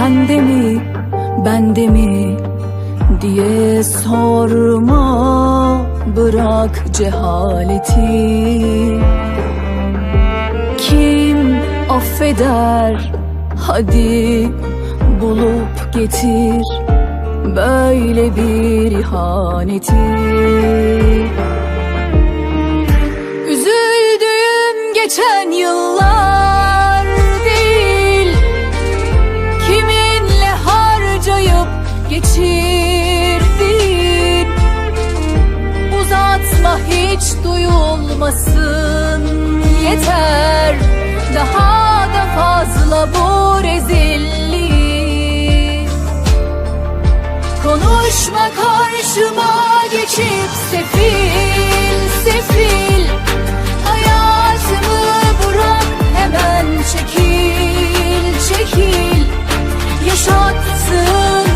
Sende mi, bende mi diye sorma. Bırak cehaleti. Kim affeder? Hadi bulup getir Böyle bir ihaneti. Üzüldüğüm geçen yıllar değil Kiminle harcayıp geçirdin Uzatma hiç duyulmasın yeter. Daha da fazla bu Konuşma karşıma geçip sefil sefil. Hayatımı bırak hemen çekil çekil. Yaşattığın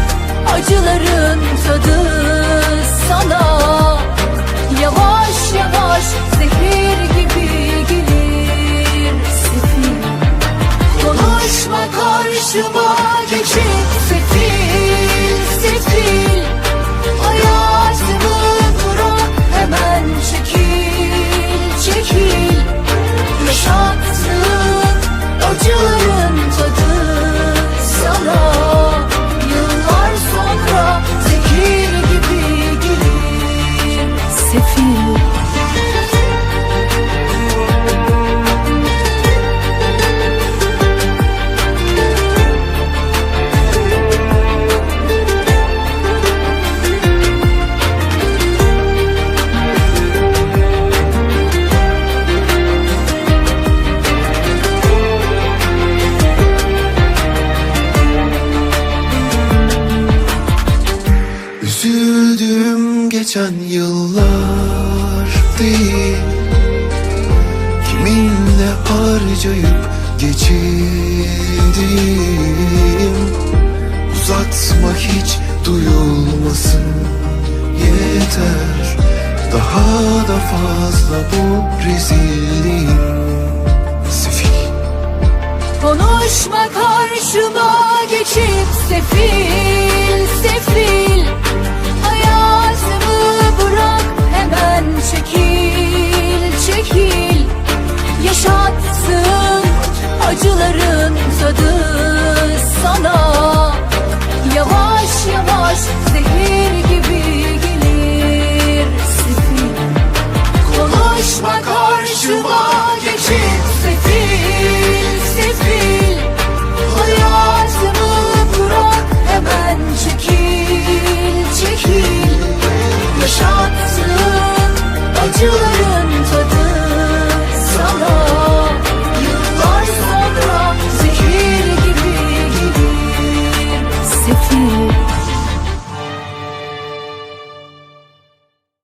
acıların tadı sana. Yavaş yavaş zehir gibi gelir sefil. Konuşma karşıma geçip sefil geçen yıllar değil. Kiminle harcayıp geçirdim Uzatma hiç duyulmasın yeter. Daha da fazla bu rezilliğin Sefil. Konuşma karşıma geçip sefil sefil